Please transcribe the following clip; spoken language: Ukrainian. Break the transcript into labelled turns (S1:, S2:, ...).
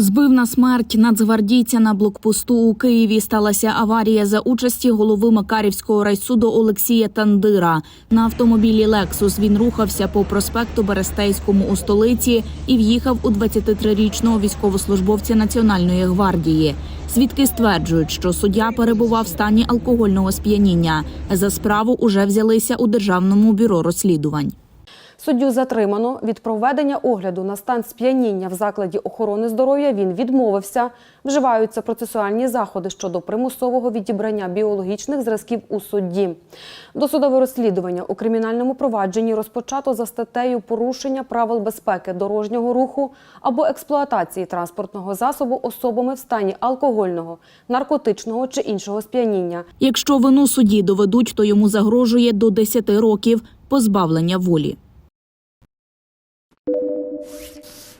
S1: Збив на смерть нацгвардійця на блокпосту у Києві. Сталася аварія за участі голови Макарівського райсуду Олексія Тандира. На автомобілі Лексус він рухався по проспекту Берестейському у столиці і в'їхав у 23-річного військовослужбовця Національної гвардії. Свідки стверджують, що суддя перебував в стані алкогольного сп'яніння. За справу уже взялися у державному бюро розслідувань.
S2: Суддю затримано від проведення огляду на стан сп'яніння в закладі охорони здоров'я. Він відмовився. Вживаються процесуальні заходи щодо примусового відібрання біологічних зразків у судді. Досудове розслідування у кримінальному провадженні розпочато за статтею порушення правил безпеки дорожнього руху або експлуатації транспортного засобу особами в стані алкогольного, наркотичного чи іншого сп'яніння.
S1: Якщо вину судді доведуть, то йому загрожує до 10 років позбавлення волі. you